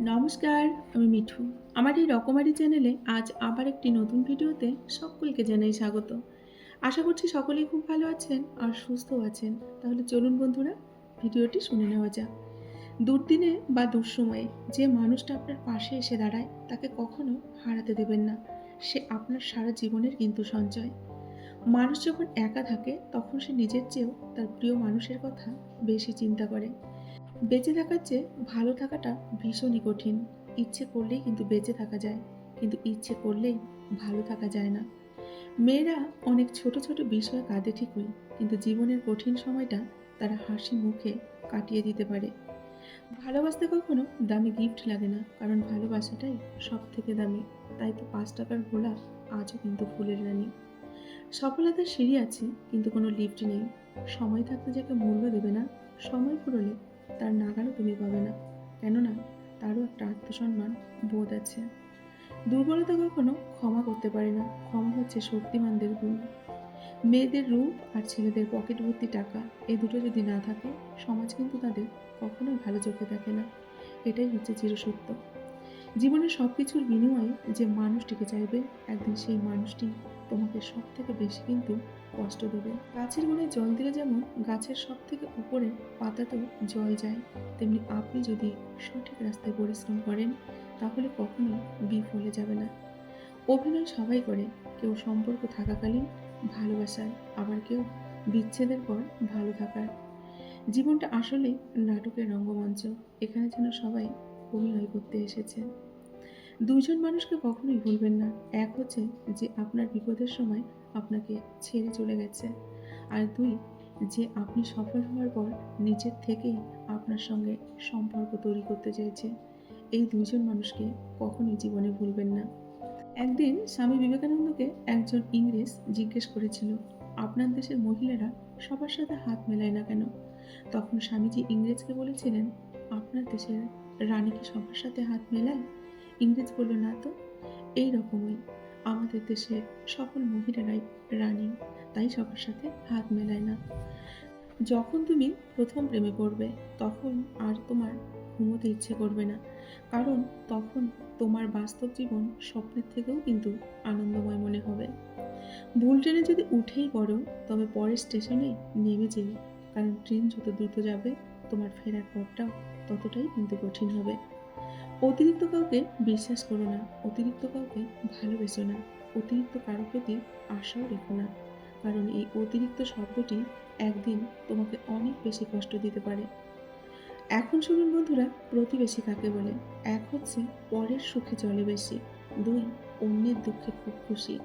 নমস্কার, আমি মিঠু। আমার এই রকমারি চ্যানেলে আজ আবার একটি নতুন ভিডিওতে সকলকে জানাই স্বাগত। আশা করছি সকলেই খুব ভালো আছেন আর সুস্থ আছেন। তাহলে চলুন বন্ধুরা, ভিডিওটি শুনে নেওয়া যাক। দুর্দিনে বা দুঃসময়ে যে মানুষটা আপনার পাশে এসে দাঁড়ায়, তাকে কখনো হারাতে দেবেন না। সে আপনার সারা জীবনের কিন্তু সঞ্চয়। মানুষ যখন একা থাকে, তখন সে নিজের চেয়েও তার প্রিয় মানুষের কথা বেশি চিন্তা করে। বেঁচে থাকার চেয়ে ভালো থাকাটা ভীষণই কঠিন। ইচ্ছে করলেই কিন্তু বেঁচে থাকা যায়, কিন্তু ইচ্ছে করলেই ভালো থাকা যায় না। মেয়েরা অনেক ছোট ছোট বিষয়ে কাঁদে ঠিকই, কিন্তু জীবনের কঠিন সময়টা তারা হাসি মুখে কাটিয়ে দিতে পারে। ভালোবাসতে কখনো দামি গিফট লাগে না, কারণ ভালোবাসাটাই সব থেকে দামি। তাই তো পাঁচ টাকার গোলা আজও কিন্তু ফুলের রানী। সফলতার সিঁড়ি আছে, কিন্তু কোনো লিফট নেই। সময় থাকতে যাকে মূল্য দেবে না, সময় ফুরলে তার নাগালও তুমি পাবে না। কেননা তারও একটা আত্মসম্মান বোধ আছে। দুর্বলতা কখনো ক্ষমা করতে পারে না। ক্ষমা হচ্ছে শক্তিমানদের গুণ। মেয়েদের রূপ আর ছেলেদের পকেট ভর্তি টাকা, এ দুটো যদি না থাকে, সমাজ কিন্তু তাদের কখনোই ভালো চোখে থাকে না। এটাই হচ্ছে চিরসত্য। জীবনের সব কিছুর বিনিময়ে যে মানুষটিকে চাইবে, একদিন সেই মানুষটি তোমাকে সব থেকে বেশি কিন্তু কষ্ট দেবে। গাছের গোড়ায় জল দিলে যেমন গাছের সব থেকে উপরে পাতাতেও জল যায়, তেমনি আপনি যদি সঠিক রাস্তায় পরিশ্রম করেন, তাহলে কখনোই বিফলে যাবে না। অভিনয় সবাই করে, কেউ সম্পর্ক থাকাকালীন ভালোবাসায়, আবার কেউ বিচ্ছেদের পর ভালো থাকার। জীবনটা আসলেই নাটকের রঙ্গমঞ্চ, এখানে যেন সবাই অভিনয় করতে এসেছে। দুজন মানুষকে কখনোই ভুলবেন না। এক হচ্ছে যে আপনার বিপদের সময় আপনাকে ছেড়ে চলে গেছে। আর দুই, যে আপনি সফল হওয়ার পর নিজের থেকেই আপনার সঙ্গে সম্পর্ক তৈরি করতে চাইছে। এই দুজন মানুষকে কখনোই জীবনে ভুলবেন না। একদিন স্বামী বিবেকানন্দকে একজন ইংরেজ জিজ্ঞেস করেছিল, আপনার দেশের মহিলারা সবার সাথে হাত মেলায় না কেন? তখন স্বামীজি ইংরেজকে বলেছিলেন, আপনার দেশের রানী কি সবার সাথে হাত মেলায়? ইংরেজ বলল, না তো, এই রকমই। আমাদের দেশের সকল মহিলারাই রানী, তাই সবার সাথে হাত মেলায় না। যখন তুমি প্রথম প্রেমে পড়বে, তখন আর তোমার ঘুমোতে ইচ্ছে করবে না। কারণ তখন তোমার বাস্তব জীবন স্বপ্নের থেকেও কিন্তু আনন্দময় মনে হবে। ভুল ট্রেনে যদি উঠেই পড়ো, তবে পরের স্টেশনে নেমে যেও। কারণ ট্রেন যত দ্রুত যাবে, তোমার ফেরার পথটাও ততটাই কিন্তু কঠিন হবে। অতিরিক্ত কাউকে বিশ্বাস করো না, অতিরিক্ত কাউকে ভালোবেসো না, অতিরিক্ত কারও প্রতি আশাও রেখো না। কারণ এই অতিরিক্ত শব্দটি একদিন তোমাকে অনেক বেশি কষ্ট দিতে পারে। এখন শুনুন বন্ধুরা, প্রতিবেশী কাকে বলে? এক হচ্ছে পরের সুখে চলে বেশি, দুই অন্যের দুঃখে খুব খুশি,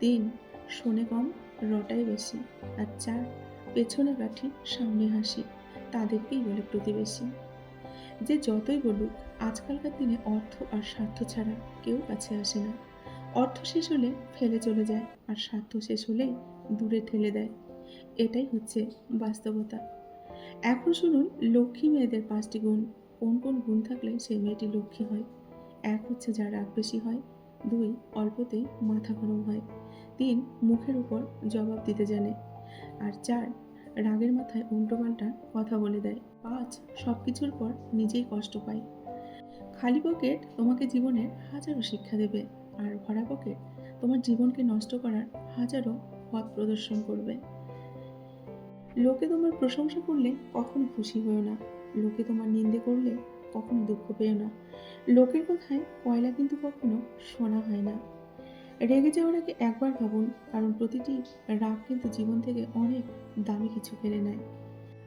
তিন শোনে কম রটাই বেশি, আর চার পেছনে কাঠি সামনে হাসি, তাদেরকেই বলে প্রতিবেশী। যে যতই বলুক, আজকালকার দিনে অর্থ আর স্বার্থ ছাড়া কেউ কাছে আসে না। অর্থ শেষ হলে ফেলে চলে যায়, আর স্বার্থ শেষ হলেই দূরে ঠেলে দেয়। এটাই হচ্ছে বাস্তবতা। এখন শুনুন লক্ষ্মী মেয়েদের পাঁচটি গুণ। কোন কোন গুণ থাকলে সেই মেয়েটি লক্ষ্মী হয়? এক হচ্ছে যার রাগ বেশি হয়, দুই অল্পতেই মাথা গরম হয়, তিন মুখের উপর জবাব দিতে জানে, আর চার রাগের মাথায় উল্টোপাল্টা কথা বলে দেয়। পাঁচ সব কিছুর পর নিজেই কষ্ট পায়। খালি পকেট তোমাকে জীবনের হাজারো শিক্ষা দেবে আর ভরা পকেট তোমার জীবনকে নষ্ট করার হাজারো পথ প্রদর্শন করবে। লোকে তোমার প্রশংসা করলে কখনো খুশি হয়েও না। লোকে তোমার নিন্দে করলে কখনো দুঃখ পেও না। লোকের কথায় কয়লা কিন্তু কখনো শোনা হয় না। রেগে যাওয়ার আগে একবার ভাবুন, কারণ প্রতিটি রাগ কিন্তু জীবন থেকে অনেক দামি কিছু কেড়ে নেয়।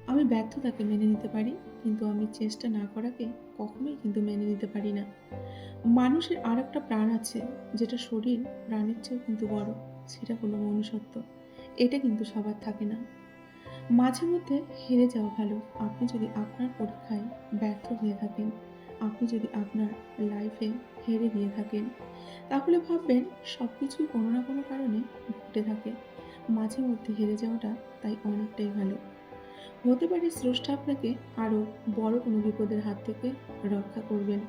আমি ব্যর্থতাকে মেনে নিতে পারি, কিন্তু আমি চেষ্টা না করাকে কখনোই কিন্তু মেনে নিতে পারি না। মানুষের আর একটা প্রাণ আছে, যেটা শরীর, প্রাণের চেয়েও কিন্তু বড়, সেটা কোনো মনুষ্যত্ব। এটা কিন্তু সবার থাকে না। মাঝে মধ্যে হেরে যাওয়া ভালো, আপনি যদি আপনার পরীক্ষায় ব্যর্থ হয়ে থাকেন। আপনি যদি আপনার লাইফে হেরে দিয়ে থাকেন, তাহলে ভাববেন সব কিছুই কোনো না কোনো কারণে ঘটে থাকে। মাঝে মধ্যে হেরে যাওয়াটা তাই অনেকটাই ভালো। হতে পারে স্রষ্টা আপনাকে আরও বড় কোনো বিপদের হাত থেকে রক্ষা করবেন।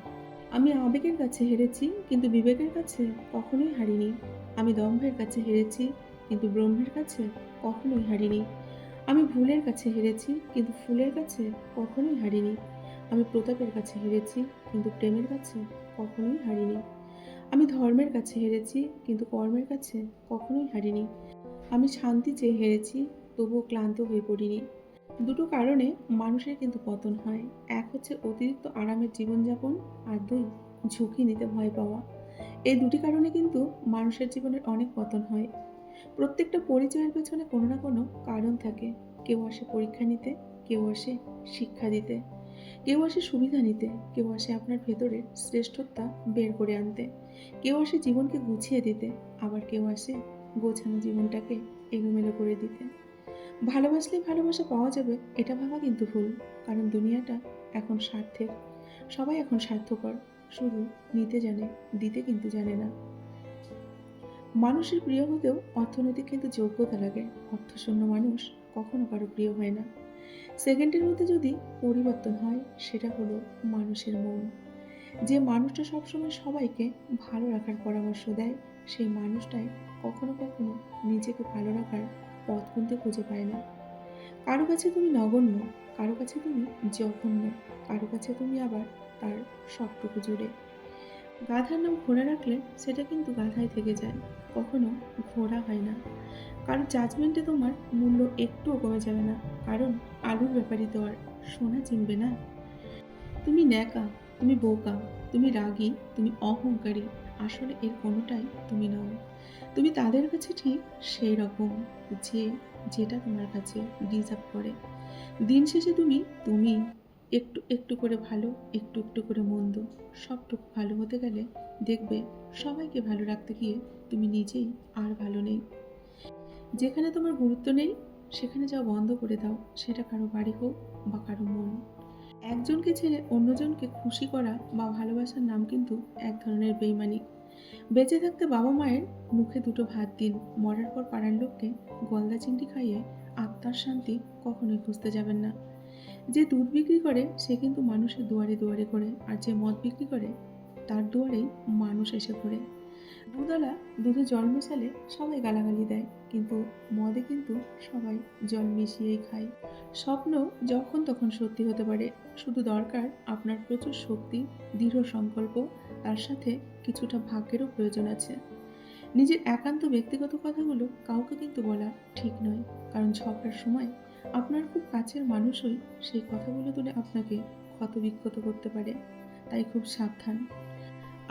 আমি আবেগের কাছে হেরেছি, কিন্তু বিবেকের কাছে কখনোই হারিনি। আমি দম্ভের কাছে হেরেছি, কিন্তু ব্রহ্মের কাছে কখনোই হারিনি। আমি ভুলের কাছে হেরেছি, কিন্তু ফুলের কাছে কখনোই হারিনি। আমি প্রতাপের কাছে হেরেছি, কিন্তু প্রেমের কাছে কখনোই হারিনি। আমি ধর্মের কাছে হেরেছি, কিন্তু কর্মের কাছে কখনোই হারিনি। আমি শান্তি চেয়ে হেরেছি, তবুও ক্লান্ত হয়ে পড়িনি। দুটো কারণে মানুষের কিন্তু পতন হয়। এক হচ্ছে অতিরিক্ত আরামের জীবনযাপন আর দুই, ঝুঁকি নিতে ভয় পাওয়া। এই দুটি কারণে কিন্তু মানুষের জীবনের অনেক পতন হয়। প্রত্যেকটা পরিচয়ের পেছনে কোনো না কোনো কারণ থাকে। কেউ আসে পরীক্ষা নিতে, কেউ আসে শিক্ষা দিতে। কেউ আসে সুবিধা নিতে, কেউ আসে আপনার ভেতরের শ্রেষ্ঠতা বের করে আনতে। কেউ আসে জীবনকে গুছিয়ে দিতে, আবার কেউ আসে গোছানো জীবনটাকে এলোমেলো করে দিতে। ভালোবাসলে ভালোবাসা পাওয়া যাবে, এটা ভাবা কিন্তু ভুল, কারণ দুনিয়াটা এখন স্বার্থের। সবাই এখন স্বার্থপর, শুধু নিতে জানে, দিতে কিন্তু জানে না। মানুষের প্রিয় হতেও অর্থনৈতিক কিন্তু যোগ্যতা লাগে। অর্থশূন্য মানুষ কখনো কারও প্রিয় হয় না। সেকেন্ডের মধ্যে যদি পরিবর্তন হয়, সেটা হলো মানুষের মন। যে মানুষটা সবসময় সবাইকে ভালো রাখার পরামর্শ দেয়, সেই মানুষটাই কখনো কখনো নিজেকে ভালো রাখার পথ খুঁজতে খুঁজে পায় না। কারও কাছে তুমি নগণ্য, কারও কাছে তুমি জঘন্য, কারও কাছে তুমি আবার তার সবটুকু জুড়ে। গাধার নাম ঘোড়া রাখলে সেটা কিন্তু গাধায় থেকে যায়, কখনো ঘোড়া হয় না। কারও জাজমেন্টে তোমার মূল্য একটুও কমে যাবে না। কারণ আলুর ব্যাপারই তো আর। সোনা চিনবে না। তুমি ন্যাকা, তুমি বোকা, তুমি রাগী, তুমি অহংকারী। আসলে এর কোনোটাই তুমি নও। তুমি তাদের কাছে ঠিক সেই রকম যে, যেটা তোমার কাছে ডিজার্ভ করে। দিন শেষে তুমি তুমি একটু একটু করে ভালো, একটু একটু করে মন্দ, সবটুকু ভালো হতে গেলে দেখবে সবাইকে ভালো রাখতে গিয়ে তুমি নিজেই আর ভালো নেই। যেখানে তোমার গুরুত্ব নেই, সেখানে যাওয়া বন্ধ করে দাও। সেটা কারও বাড়ি হোক বা কারও মন। একজনকে ছেড়ে অন্যজনকে খুশি করা বা ভালোবাসার নাম কিন্তু এক ধরনের বেইমানি। বেঁচে থাকতে বাবা মায়ের মুখে দুটো ভাত দিন। মরার পর পাড়ার লোককে গলদা চিংড়ি খাইয়ে আত্মার শান্তি কখনোই খুঁজতে যাবেন না। যে দুধ বিক্রি করে, সে কিন্তু মানুষের দুয়ারে দুয়ারে করে, আর যে মদ বিক্রি করে, তার দুয়ারেই মানুষ এসে পড়ে দুধওয়ালা দুধে জল মেশালে সবাই গালাগালি দেয়, কিন্তু মদে কিন্তু সবাই জল মিশিয়েই খায়। স্বপ্ন যখন তখন সত্যি হতে পারে, শুধু দরকার আপনার প্রচুর শক্তি, দৃঢ় সংকল্প, তার সাথে কিছুটা ভাগ্যেরও প্রয়োজন আছে। নিজের একান্ত ব্যক্তিগত কথাগুলো কাউকে কিন্তু বলা ঠিক নয়, কারণ ঝগড়ার সময় আপনার খুব কাছের মানুষই সেই কথাগুলো তুলে আপনাকে ক্ষতবিক্ষত করতে পারে। তাই খুব সাবধান।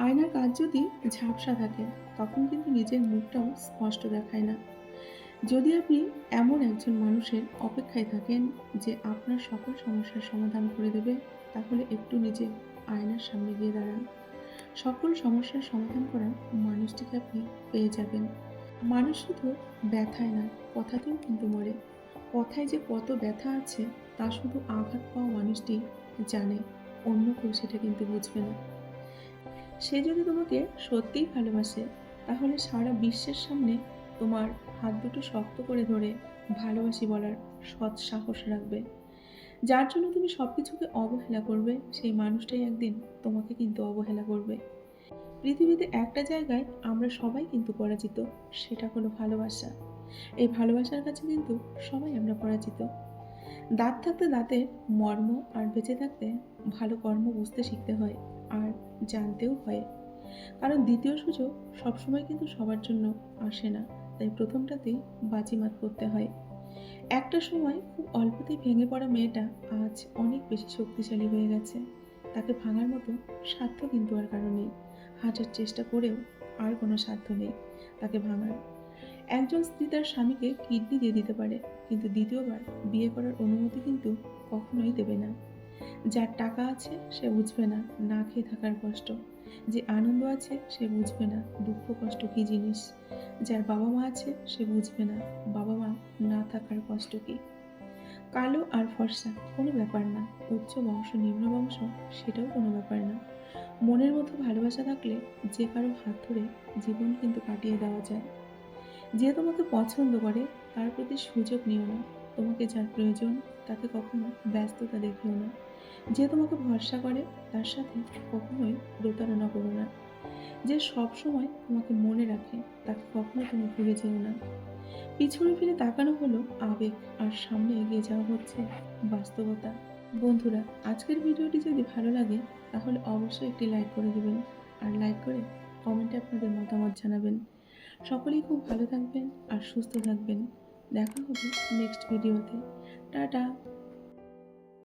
আয়নার কাজ যদি ঝাপসা থাকে, তখন কিন্তু নিজের মুখটাও স্পষ্ট দেখায় না। যদি আপনি এমন একজন মানুষের অপেক্ষায় থাকেন যে আপনার সকল সমস্যার সমাধান করে দেবে, তাহলে একটু নিজে আয়নার সামনে গিয়ে দাঁড়ান। সকল সমস্যার সমাধান করা মানুষটিকে আপনি পেয়ে যাবেন। মানুষ শুধু ব্যথায় না কথাতেও কিন্তু মরে। কথায় যে কত ব্যথা আছে, তা শুধু আঘাত পাওয়া মানুষটি জানে, অন্য কেউ সেটা কিন্তু বুঝবে না। সে যদি তোমাকে সত্যিই ভালোবাসে, তাহলে সারা বিশ্বের সামনে তোমার হাত দুটো শক্ত করে ধরে ভালোবাসি বলার সৎ সাহস রাখবে। যার জন্য তুমি সব কিছুকে অবহেলা করবে, সেই মানুষটাই একদিন তোমাকে কিন্তু অবহেলা করবে। পৃথিবীতে একটা জায়গায় আমরা সবাই কিন্তু পরাজিত, সেটা হলো ভালোবাসা। এই ভালোবাসার কাছে কিন্তু সবাই আমরা পরাজিত। দাঁত থাকতে দাঁতের মর্ম আর বেঁচে থাকতে ভালো কর্ম বুঝতে শিখতে হয়। আর জানতেও হয়। কারণ দ্বিতীয় সুযোগ সবসময় কিন্তু সবার জন্য আসে না, তাই প্রথমটাতেই বাজিমাত করতে হয়। একটা সময় খুব অল্পতেই ভেঙে পড়া মেয়েটা আজ অনেক বেশি শক্তিশালী হয়ে গেছে। তাকে ভাঙার মতো সাধ্য কিন্তু আর কারও নেই। হাজার চেষ্টা করেও আর কোনো সাধ্য নেই তাকে ভাঙার। একজন স্ত্রী তার স্বামীকে কিডনি দিয়ে দিতে পারে, কিন্তু দ্বিতীয়বার বিয়ে করার অনুমতি কিন্তু কখনোই দেবে না। যার টাকা আছে, সে বুঝবে না না খেয়ে থাকার কষ্ট। যে আনন্দ আছে, সে বুঝবে না, দুঃখ কষ্ট কী জিনিস? যার বাবা মা আছে, সে বুঝবে না, বাবা মা না থাকার কষ্ট কী? কালো আর ফর্সা কোনো ব্যাপার না, উচ্চ বংশ, নিম্ন বংশ, সেটাও কোনো ব্যাপার না। মনের মতো ভালোবাসা থাকলে যে কারও হাত ধরে জীবন কিন্তু কাটিয়ে দেওয়া যায়। যে তোমাকে পছন্দ করে, তার প্রতি সুযোগ নিও না। তোমাকে যার প্রয়োজন, তাকে কখনো ব্যস্ততা দেখিও না। যে তোমাকে ভরসা করে, তার সাথে কখনোই প্রতারণা করো না। যে সব সময় তোমাকে মনে রাখে, তাকে কখনো তুমি ভুলে যেও না। পিছনে ফিরে তাকানো হলো আবেগ, আর সামনে এগিয়ে যাওয়া হচ্ছে বাস্তবতা। বন্ধুরা, আজকের ভিডিওটি যদি ভালো লাগে, তাহলে অবশ্যই একটি লাইক করে দেবেন। আর লাইক করে কমেন্টে আপনাদের মতামত জানাবেন। সকলেই খুব ভালো থাকবেন আর সুস্থ থাকবেন। দেখা হবে নেক্সট ভিডিওতে। টাটা!